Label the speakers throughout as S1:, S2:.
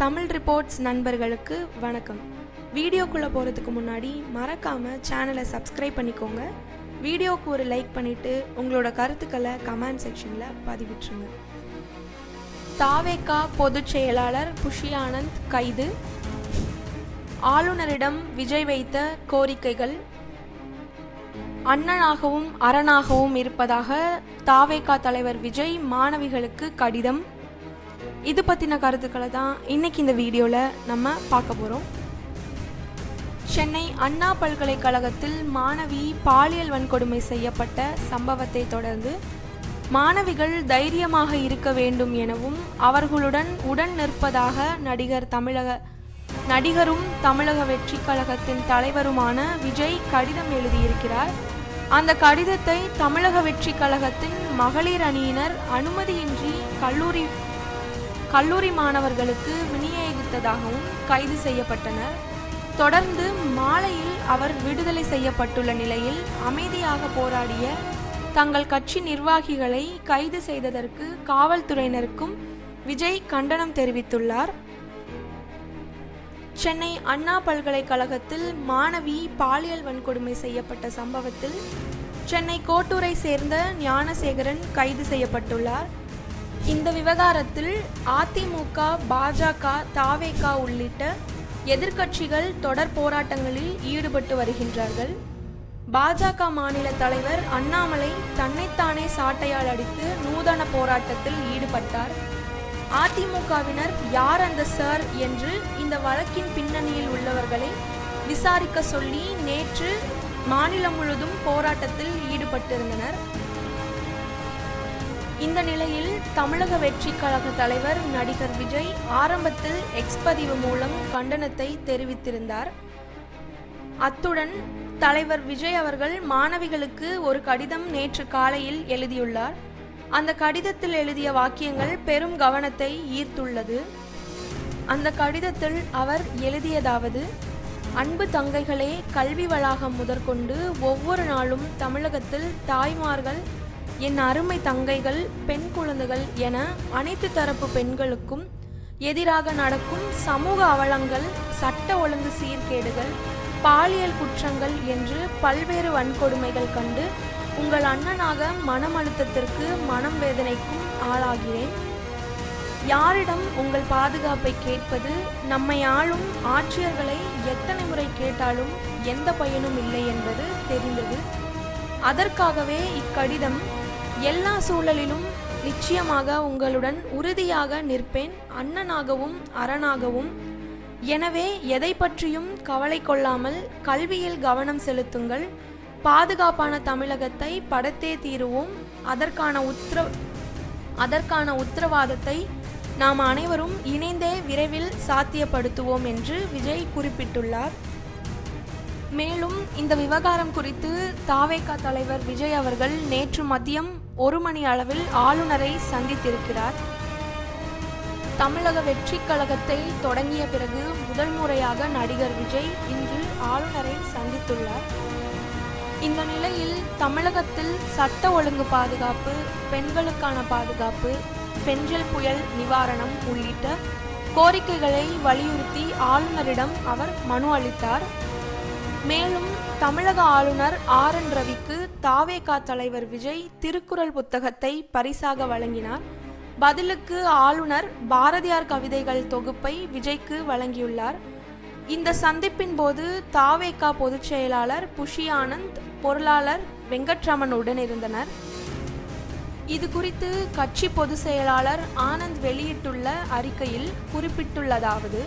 S1: Tamil reports நண்பர்களுக்கு வணக்கம். வீடியோக்குள்ளே போகிறதுக்கு முன்னாடி மறக்காமல் சேனலை சப்ஸ்கிரைப் பண்ணிக்கோங்க. வீடியோவுக்கு ஒரு லைக் பண்ணிவிட்டு உங்களோட கருத்துக்களை கமெண்ட் செக்ஷனில் பதிவிட்டுருங்க. தாவேகா பொதுச் செயலாளர் புஷி ஆனந்த் கைது. ஆளுநரிடம் விஜய் வைத்த கோரிக்கைகள். அண்ணனாகவும் அரணாகவும் இருப்பதாக தாவேக்கா தலைவர் விஜய் மாணவிகளுக்கு கடிதம். இது பற்றின கருத்துக்களை தான் இன்னைக்கு இந்த வீடியோவில் நம்ம பார்க்க போகிறோம் சென்னை அண்ணா பல்கலைக்கழகத்தில் மாணவி பாலியல் வன்கொடுமை செய்யப்பட்ட சம்பவத்தை தொடர்ந்து மாணவிகள் தைரியமாக இருக்க வேண்டும் எனவும் அவர்களுடன் உடன் நிற்பதாக நடிகர் தமிழக நடிகரும் தமிழக வெற்றி கழகத்தின் தலைவருமான விஜய் கடிதம் எழுதியிருக்கிறார். அந்த கடிதத்தை தமிழக வெற்றி கழகத்தின் மகளிர் அணியினர் அனுமதியின்றி கல்லூரி கல்லூரி மாணவர்களுக்கு விநியோகித்ததாகவும் கைது செய்யப்பட்டனர். தொடர்ந்து மாலையில் அவர் விடுதலை செய்யப்பட்டுள்ள நிலையில் அமைதியாக போராடிய தங்கள் கட்சி நிர்வாகிகளை கைது செய்ததற்கு காவல்துறையினருக்கும் விஜய் கண்டனம் தெரிவித்துள்ளார். சென்னை அண்ணா பல்கலைக்கழகத்தில் மாணவி பாலியல் வன்கொடுமை செய்யப்பட்ட சம்பவத்தில் சென்னை கோட்டூரை சேர்ந்த ஞானசேகரன் கைது செய்யப்பட்டுள்ளார். இந்த விவகாரத்தில் அதிமுக பாஜக தாவேகா உள்ளிட்ட எதிர்க்கட்சிகள் தொடர் போராட்டங்களில் ஈடுபட்டு வருகின்றார்கள். பாஜக மாநில தலைவர் அண்ணாமலை தன்னைத்தானே சாட்டையால் அடித்து நூதன போராட்டத்தில் ஈடுபட்டார். அதிமுகவினர் யார் அந்த சார் என்று இந்த வழக்கின் பின்னணியில் உள்ளவர்களை விசாரிக்க சொல்லி நேற்று மாநிலம் முழுதும் போராட்டத்தில் ஈடுபட்டிருந்தனர். இந்த நிலையில் தமிழக வெற்றி கழக தலைவர் நடிகர் விஜய் ஆரம்பத்தில் எக்ஸ் பதிவு மூலம் கண்டனத்தை தெரிவித்திருந்தார். அத்துடன் தலைவர் விஜய் அவர்கள் மாணவிகளுக்கு ஒரு கடிதம் நேற்று காலையில் எழுதியுள்ளார். அந்த கடிதத்தில் எழுதிய வாக்கியங்கள் பெரும் கவனத்தை ஈர்த்துள்ளது. அந்த கடிதத்தில் அவர் எழுதியதாவது அன்பு தங்கைகளே கல்வி வளாகம் முதற்கொண்டு ஒவ்வொரு நாளும் தமிழகத்தில் தாய்மார்கள் என் அருமை தங்கைகள் பெண் குழந்தைகள் என அனைத்து தரப்பு பெண்களுக்கும் எதிராக நடக்கும் சமூக அவலங்கள் சட்ட ஒழுங்கு சீர்கேடுகள் பாலியல் குற்றங்கள் என்று பல்வேறு வன்கொடுமைகள் கண்டு உங்கள் அண்ணனாக மனம் அழுத்தத்திற்கு மனம் வேதனைக்கும் ஆளாகிறேன். யாரிடம் உங்கள் பாதுகாப்பை கேட்பது நம்மை ஆளும் ஆட்சியர்களை எத்தனை முறை கேட்டாலும் எந்த பயனும் இல்லை என்பது தெரிந்தது. அதற்காகவே இக்கடிதம் எல்லா சூழலிலும் நிச்சயமாக உங்களுடன் உறுதியாக நிற்பேன் அண்ணனாகவும் அரணாகவும். எனவே எதை பற்றியும் கவலை கொள்ளாமல் கல்வியில் கவனம் செலுத்துங்கள். பாதுகாப்பான தமிழகத்தை படத்தே தீருவோம். அதற்கான உத்தர அதற்கான உத்தரவாதத்தை நாம் அனைவரும் இணைந்தே விரைவில் சாத்தியப்படுத்துவோம் என்று விஜய் குறிப்பிட்டுள்ளார். மேலும் இந்த விவகாரம் குறித்து தாவேகா தலைவர் விஜய் அவர்கள் நேற்று மதியம் ஒரு மணி அளவில் ஆளுநரை சந்தித்திருக்கிறார். தமிழக வெற்றி கழகத்தை தொடங்கிய பிறகு முதல் முறையாக நடிகர் விஜய் இன்று ஆளுநரை சந்தித்துள்ளார். இந்த நிலையில் தமிழகத்தில் சட்ட ஒழுங்கு பாதுகாப்பு பெண்களுக்கான பாதுகாப்பு பெஞ்சல் புயல் நிவாரணம் உள்ளிட்ட கோரிக்கைகளை வலியுறுத்தி ஆளுநரிடம் அவர் மனு அளித்தார். மேலும் தமிழக ஆளுநர் ஆர் என் ரவிக்கு தாவேகா தலைவர் விஜய் திருக்குறள் புத்தகத்தை பரிசாக வழங்கினார். பதிலுக்கு ஆளுநர் பாரதியார் கவிதைகள் தொகுப்பை விஜய்க்கு வழங்கியுள்ளார். இந்த சந்திப்பின் போது தாவேகா பொதுச் செயலாளர் புஷி ஆனந்த் பொருளாளர் வெங்கட்ராமனுடன் இருந்தனர். இது குறித்து கட்சி பொதுச் செயலாளர் ஆனந்த் வெளியிட்டுள்ள அறிக்கையில் குறிப்பிட்டுள்ளதாவது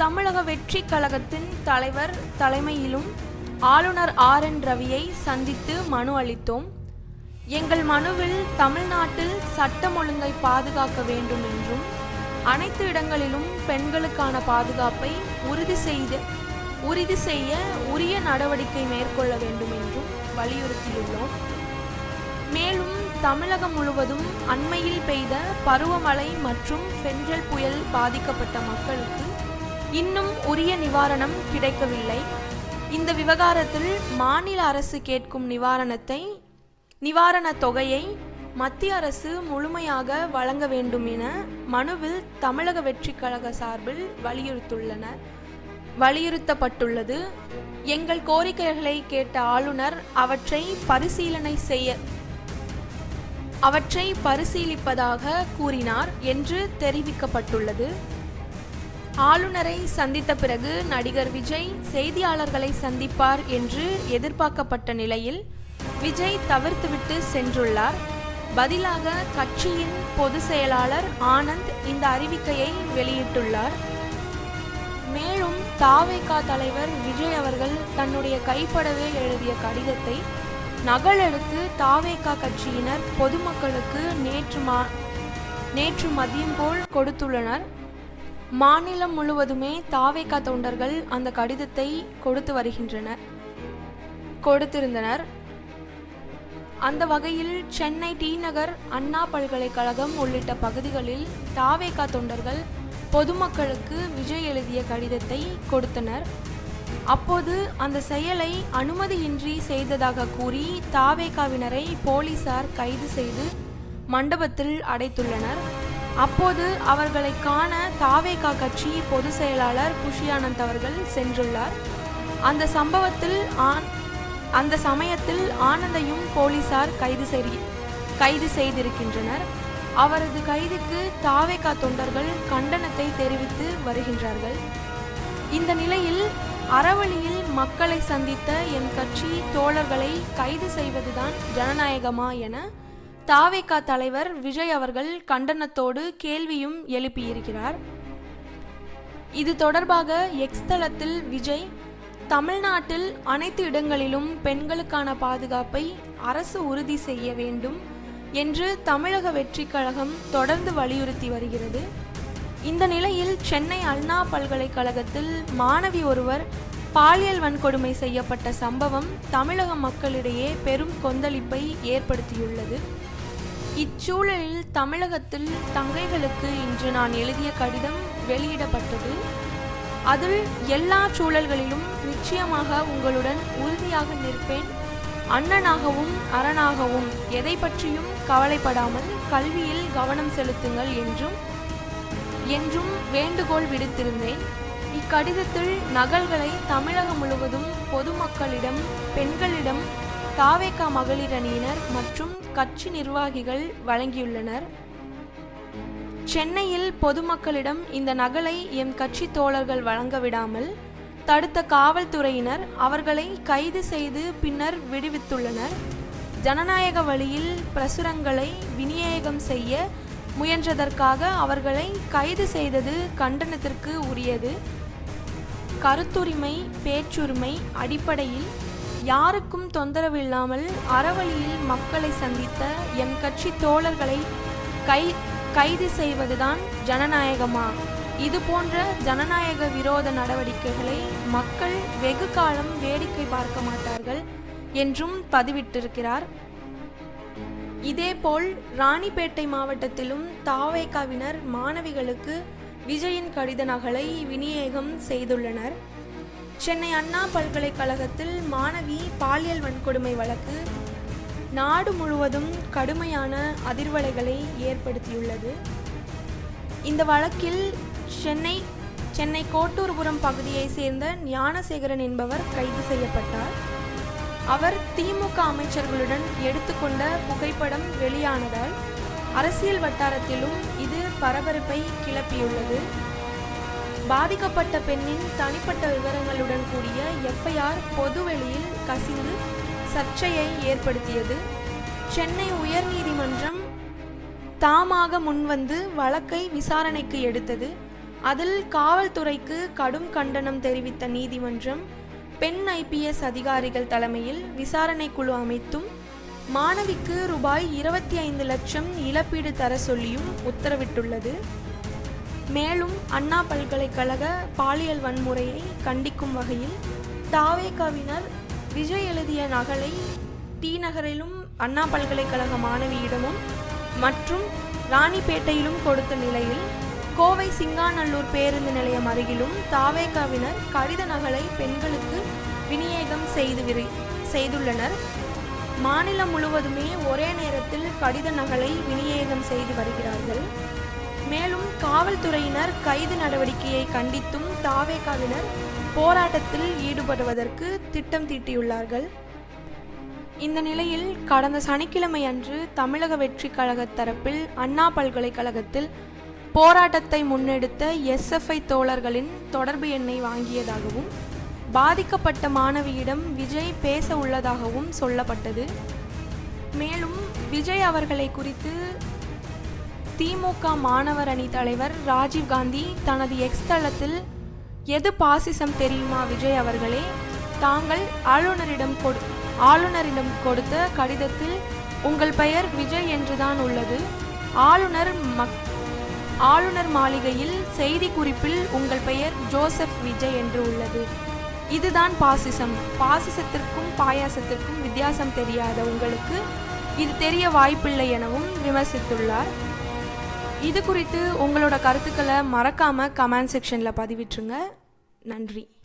S1: தமிழக வெற்றி கழகத்தின் தலைவர் தலைமையிலும் ஆளுநர் ஆர் என் ரவியை சந்தித்து மனு அளித்தோம். எங்கள் மனுவில் தமிழ்நாட்டில் சட்டம் ஒழுங்கை பாதுகாக்க வேண்டும் என்றும் அனைத்து இடங்களிலும் பெண்களுக்கான பாதுகாப்பை உறுதி செய்து உறுதி செய்ய உரிய நடவடிக்கை மேற்கொள்ள வேண்டும் என்றும் வலியுறுத்தியுள்ளோம். மேலும் தமிழகம் முழுவதும் அண்மையில் பெய்த பருவமழை மற்றும் பெஞ்சல் புயல் பாதிக்கப்பட்ட மக்களுக்கு இன்னும் உரிய நிவாரணம் கிடைக்கவில்லை. இந்த விவகாரத்தில் மாநில அரசு கேட்கும் நிவாரணத்தை நிவாரணத் தொகையை மத்திய அரசு முழுமையாக வழங்க வேண்டும் என மனுவில் தமிழக வெற்றிக் கழக சார்பில் வலியுறுத்துள்ளனர் வலியுறுத்தப்பட்டுள்ளது. எங்கள் கோரிக்கைகளை கேட்ட ஆளுநர் அவற்றை பரிசீலனை செய்ய அவற்றை பரிசீலிப்பதாக கூறினார் என்று தெரிவிக்கப்பட்டுள்ளது. ஆளுநரை சந்தித்த பிறகு நடிகர் விஜய் செய்தியாளர்களை சந்திப்பார் என்று எதிர்பார்க்கப்பட்ட நிலையில் விஜய் தவிர்த்துவிட்டு சென்றுள்ளார். பதிலாக கட்சியின் பொதுச் செயலாளர் ஆனந்த் இந்த அறிவிக்கையை வெளியிட்டுள்ளார். மேலும் தாவேகா தலைவர் விஜய் அவர்கள் தன்னுடைய கைப்படவே எழுதிய கடிதத்தை நகலெடுத்து தாவேகா கட்சியினர் பொதுமக்களுக்கு நேற்று மா நேற்று மதியம் போல் கொடுத்துள்ளனர். மாநிலம் முழுவதுமே தாவேகா தொண்டர்கள் அந்த கடிதத்தை கொடுத்து வருகின்றனர். கொடுத்திருந்தனர். அந்த வகையில் சென்னை டி நகர் அண்ணா பல்கலைக்கழகம் உள்ளிட்ட பகுதிகளில் தாவேகா தொண்டர்கள் பொதுமக்களுக்கு விஜய் எழுதிய கடிதத்தை கொடுத்தனர். அப்போது அந்த செயலை அனுமதியின்றி செய்ததாக கூறி தாவேகாவினரை போலீசார் கைது செய்து மண்டபத்தில் அடைத்துள்ளனர். அப்போது அவர்களை காண தாவேகா கட்சி பொதுச் செயலாளர் புஷியானந்த் அவர்கள் சென்றுள்ளார். அந்த சம்பவத்தில் ஆன் அந்த சமயத்தில் ஆனந்தையும் போலீசார் கைது செய்தி கைது செய்திருக்கின்றனர். அவரது கைதுக்கு தாவேகா தொண்டர்கள் கண்டனத்தை தெரிவித்து வருகின்றார்கள். இந்த நிலையில் அறவழியில் மக்களை சந்தித்த என் கட்சி தோழர்களை கைது செய்வதுதான் ஜனநாயகமா என தாவேகா தலைவர் விஜய் அவர்கள் கண்டனத்தோடு கேள்வியும் எழுப்பியிருக்கிறார். இது தொடர்பாக எக்ஸ் தளத்தில் விஜய் தமிழ்நாட்டில் அனைத்து இடங்களிலும் பெண்களுக்கான பாதுகாப்பை அரசு உறுதி செய்ய வேண்டும் என்று தமிழக வெற்றிக் கழகம் தொடர்ந்து வலியுறுத்தி வருகிறது. இந்த நிலையில் சென்னை அண்ணா பல்கலைக்கழகத்தில் மாணவி ஒருவர் பாலியல் வன்கொடுமை செய்யப்பட்ட சம்பவம் தமிழக மக்களிடையே பெரும் கொந்தளிப்பை ஏற்படுத்தியுள்ளது. இச்சூழலில் தமிழகத்தில் தங்கைகளுக்கு இன்று நான் எழுதிய கடிதம் வெளியிடப்பட்டது. அதில் எல்லா சூழல்களிலும் நிச்சயமாக உங்களுடன் உறுதியாக நிற்பேன். அண்ணனாகவும் அரணாகவும் எதை பற்றியும் கவலைப்படாமல் கல்வியில் கவனம் செலுத்துங்கள் என்றும் என்றும் வேண்டுகோள் விடுத்திருந்தேன். இக்கடிதத்தில் நகல்களை தமிழகம் முழுவதும் பொதுமக்களிடம் பெண்களிடம் தாவேகா மகளிர் அணியினர் மற்றும் கட்சி நிர்வாகிகள் வழங்கியுள்ளனர். சென்னையில் பொதுமக்களிடம் இந்த நகலை எம் கட்சி தோழர்கள் வழங்க விடாமல் தடுத்த காவல்துறையினர் அவர்களை கைது செய்து பின்னர் விடுவித்துள்ளனர். ஜனநாயக வழியில் பிரசுரங்களை விநியோகம் செய்ய முயன்றதற்காக அவர்களை கைது செய்தது கண்டனத்திற்கு உரியது. கருத்துரிமை பேச்சுரிமை அடிப்படையில் யாருக்கும் தொந்தரவு இல்லாமல் அறவழியில் மக்களை சந்தித்த என் கட்சி தோழர்களை கை கைது செய்வதுதான் ஜனநாயகமா? இது போன்ற ஜனநாயக விரோத நடவடிக்கைகளை மக்கள் வெகு காலம் வேடிக்கை பார்க்க மாட்டார்கள் என்றும் பதிவிட்டிருக்கிறார். இதேபோல் ராணிப்பேட்டை மாவட்டத்திலும் தாவேகாவினர் மாணவிகளுக்கு விஜயின் கடித நகலை விநியோகம் செய்துள்ளனர். சென்னை அண்ணா பல்கலைக்கழகத்தில் மாணவி பாலியல் வன்கொடுமை வழக்கு நாடு முழுவதும் கடுமையான அதிர்வலைகளை ஏற்படுத்தியுள்ளது. இந்த வழக்கில் சென்னை சென்னை கோட்டூர்புரம் பகுதியைச் சேர்ந்த ஞானசேகரன் என்பவர் கைது செய்யப்பட்டார். அவர் திமுக அமைச்சர்களுடன் எடுத்துக்கொண்ட புகைப்படம் வெளியானதால் அரசியல் வட்டாரத்திலும் இது பரபரப்பை கிளப்பியுள்ளது. பாதிக்கப்பட்ட பெண்ணின் தனிப்பட்ட விவரங்களுடன் கூடிய எஃப்ஐஆர் பொதுவெளியில் கசிந்து சர்ச்சையை ஏற்படுத்தியது. சென்னை உயர்நீதிமன்றம் தாமாக முன்வந்து வழக்கை விசாரணைக்கு எடுத்தது. அதில் காவல்துறைக்கு கடும் கண்டனம் தெரிவித்த நீதிமன்றம் பெண் ஐபிஎஸ் அதிகாரிகள் தலைமையில் விசாரணை குழு அமைத்தும் மாணவிக்கு ரூபாய் இருபத்தி ஐந்து லட்சம் இழப்பீடு தர சொல்லியும் உத்தரவிட்டுள்ளது. மேலும் அண்ணா பல்கலைக்கழக பாலியல் வன்முறையை கண்டிக்கும் வகையில் தாவேகாவினர் விஜய் எழுதிய நகலை டி நகரிலும் அண்ணா பல்கலைக்கழக மாணவியிடமும் மற்றும் ராணிப்பேட்டையிலும் கொடுத்த நிலையில் கோவை சிங்காநல்லூர் பேருந்து நிலையம் அருகிலும் தாவேகாவினர் கடித நகலை பெண்களுக்கு விநியோகம் செய்து விரி செய்துள்ளனர். மாநிலம் முழுவதுமே ஒரே நேரத்தில் கடித நகலை விநியோகம் செய்து வருகிறார்கள். மேலும் காவல்துறையினர் கைது நடவடிக்கையை கண்டித்தும் தாவேகாவினர் போராட்டத்தில் ஈடுபடுவதற்கு திட்டம் தீட்டியுள்ளார்கள். இந்த நிலையில் கடந்த சனிக்கிழமை அன்று தமிழக வெற்றி கழக தரப்பில் அண்ணா பல்கலைக்கழகத்தில் போராட்டத்தை முன்னெடுத்த எஸ்எஃப்ஐ தோழர்களின் தொடர்பு எண்ணை வாங்கியதாகவும் பாதிக்கப்பட்ட மாணவியிடம் விஜய் பேச உள்ளதாகவும் சொல்லப்பட்டது. மேலும் விஜய் அவர்களை குறித்து திமுக மாணவர் அணி தலைவர் ராஜீவ்காந்தி தனது எக்ஸ் தளத்தில் எது பாசிசம் தெரியுமா விஜய் அவர்களே? தாங்கள் ஆளுநரிடம் கொடு ஆளுநரிடம் கொடுத்த கடிதத்தில் உங்கள் பெயர் விஜய் என்றுதான் உள்ளது. ஆளுநர் மக் ஆளுநர் மாளிகையில் செய்தி குறிப்பில் உங்கள் பெயர் ஜோசப் விஜய் என்று உள்ளது. இதுதான் பாசிசம். பாசிசத்திற்கும் பாயாசத்திற்கும் வித்தியாசம் தெரியாத உங்களுக்கு இது தெரிய வாய்ப்பில்லை எனவும் விமர்சித்துள்ளார். இது குறித்து உங்களோட கருத்துக்களை மறக்காம கமெண்ட் செக்ஷனில் பதிவிட்டுருங்க. நன்றி.